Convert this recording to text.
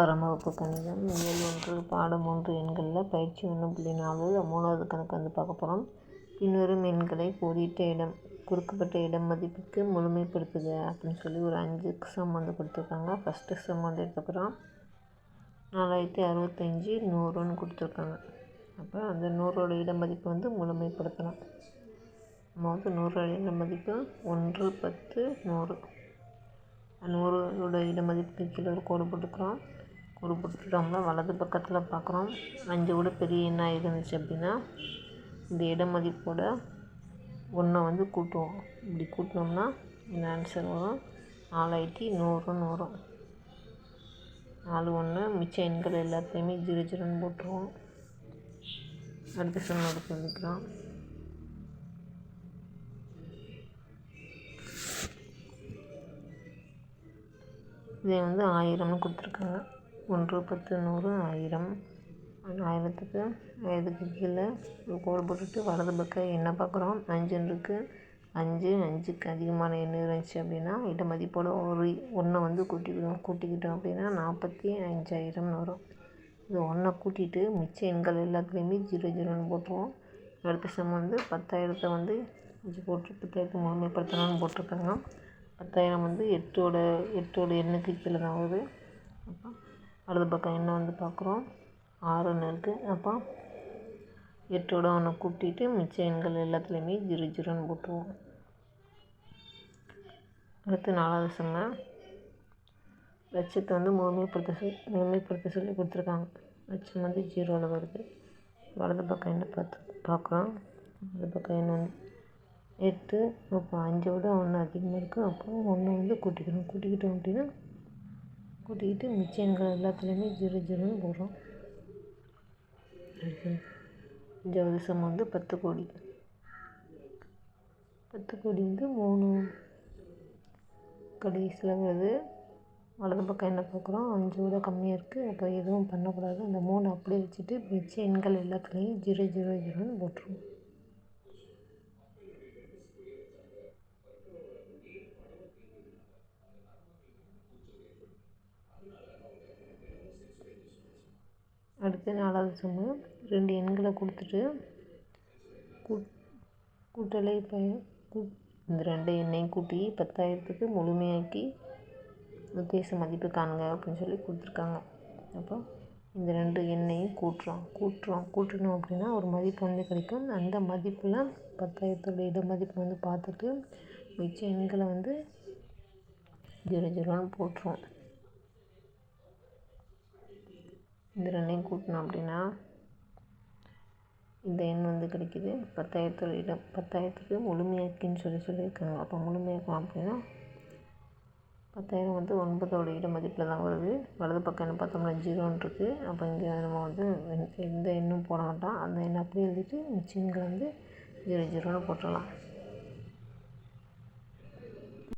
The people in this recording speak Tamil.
ஆறாம் வகுப்பு கணிதம். முதல் ஒன்று பாடம் ஒன்று எண்களில் பயிற்சி ஒன்று புள்ளி நாலு மூணாவது கணக்கு வந்து பார்க்க போகிறோம் பின்வரும் எண்களை கோடிட்ட இடம் கொடுக்கப்பட்ட இடம் மதிப்புக்கு முழுமைப்படுத்துக அப்படின்னு சொல்லி ஒரு அஞ்சு சம் வந்து கொடுத்துருக்காங்க. ஃபஸ்ட்டு சம் வந்து எடுத்துக்கிறோம் நாலாயிரத்தி அறுபத்தஞ்சி நூறுன்னு கொடுத்துருக்காங்க. அப்போ அந்த நூறோட இட மதிப்பு வந்து முழுமைப்படுத்தலாம் நம்ம வந்து நூறோட இட மதிப்பு ஒன்று பத்து நூறு. நூறோட இட மதிப்புக்கு கீழே ஒரு கோடு போட்டுக்கிறோம். ஒரு போட்டுட்டோம்னா வலது பக்கத்தில் பார்க்குறோம் அஞ்சு விட பெரிய எண்ணாக இருந்துச்சு அப்படின்னா இந்த இட மதிப்போட ஒன்றை வந்து கூட்டுவோம். இப்படி கூட்டினோம்னா இந்த ஆன்சர் வரும். நாலாயிரத்தி நூறுன்னு வரும் நாலு ஒன்று மிச்ச எண்கள் எல்லாத்தையுமே ஜீரோ ஜீரோன்னு போட்டுருவோம். அடுத்த சொன்னோட சொல்லிக்கலாம். இதை வந்து ஆயிரம்னு கொடுத்துருக்காங்க. ஒன்று பத்து நூறு ஆயிரம். ஆயிரத்துக்கு ஆயிரத்துக்கு கீழே ஒரு கோடு போட்டுட்டு வலது பக்கம் என்ன பார்க்குறோம்? அஞ்சுன்னு இருக்குது அஞ்சு அஞ்சுக்கு அதிகமான எண் இருந்துச்சு அப்படின்னா இட மதிப்போட ஒரு ஒன்றை வந்து கூட்டிக்கிட்டோம் கூட்டிக்கிட்டோம் அப்படின்னா நாற்பத்தி அஞ்சாயிரம்னு வரும். இது ஒன்றை கூட்டிட்டு மிச்ச எண்கள் எல்லாத்துலேயுமே ஜீரோ ஜீரோன்னு போட்டுருவோம். அடுத்த சம் வந்து பத்தாயிரத்தை வந்து அஞ்சு போட்டு பத்தாயிரத்தை முழுமைப்படுத்தணும்னு போட்டிருக்காங்க. பத்தாயிரம் வந்து எட்டோட எட்டோட எண்ணுக்கு கீழே தான் வருது. அப்போ வலது பக்கம் என்ன வந்து பார்க்குறோம்? ஆறுன்னு இருக்குது அப்போ எட்டோட ஒன்று கூட்டிட்டு மிச்ச எண்கள் எல்லாத்துலேயுமே ஜீரோ ஜீரோன்னு போட்டுருவோம். அடுத்து நாலாவது சம்ம லட்சத்தை வந்து முழுமைப்படுத்த சொல்லி முழுமைப்படுத்த சொல்லி கொடுத்துருக்காங்க. லட்சம் வந்து ஜீரோவில் வருது. வலது பக்கம் என்ன பார்த்து பார்க்குறோம்? வலது பக்கம் என்ன வந்து எட்டு அப்போ அஞ்சை விட ஒன்று அதிகமாக இருக்குது அப்போ ஒன்று வந்து கூட்டிக்கணும் கூட்டிக்கிட்டோம் அப்படின்னா கூட்டிக்கிட்டு மிச்ச எண்கள் எல்லாத்துலேயுமே ஜீரோ ஜீரோன்னு போடுறோம். ஜோதிஷம் வந்து பத்து கோடி. பத்து கோடி வந்து மூணு கடைசியில் வருது வலது பக்கம் என்ன பார்க்குறோம்? அஞ்சு கூட கம்மியாக இருக்குது அப்போ எதுவும் பண்ணக்கூடாது. அந்த மூணு அப்படியே வச்சுட்டு மிச்ச எண்கள் எல்லாத்துலேயும் ஜீரோ ஜீரோ ஜீரோன்னு போட்டுருவோம். அடுத்து நாலாவது சம்மு ரெண்டு எண்களை கொடுத்துட்டு கூட் கூட்டலை பய கூட் இந்த ரெண்டு எண்ணையும் கூட்டி பத்தாயிரத்துக்கு முழுமையாக்கி உத்தேச மதிப்பு காணுங்க அப்படின்னு சொல்லி கொடுத்துருக்காங்க. அப்போ இந்த ரெண்டு எண்ணையும் கூட்டுறோம். கூட்டுறோம். கூட்டணும் அப்படின்னா ஒரு மதிப்பு வந்து கிடைக்கும். அந்த மதிப்பில் பத்தாயிரத்தோட இட மதிப்பு வந்து பார்த்துட்டு மிச்ச எண்களை வந்து ஜீரோ ஜீரோன்னு போட்டுருவோம். இந்த ரெண்டையும் கூட்டினோம் அப்படின்னா இந்த எண் வந்து கிடைக்கிது. பத்தாயிரத்தோட இடம் பத்தாயிரத்துக்கு முழுமையாக்கின்னு சொல்லி சொல்லியிருக்காங்க. அப்போ முழுமையாக்கம் அப்படின்னா பத்தாயிரம் வந்து ஒன்பதோட இட மதிப்பில் தான் வருது. வலது பக்கம் என்ன பார்த்தோம்னா ஜீரோன்னு இருக்குது அப்போ இங்கே நம்ம வந்து எந்த எண்ணும் போட மாட்டோம். அந்த எண்ணை அப்படியே எழுதிட்டு மிச்சங்களை வந்து ஜீரோ ஜீரோன்னு போட்டுடலாம்.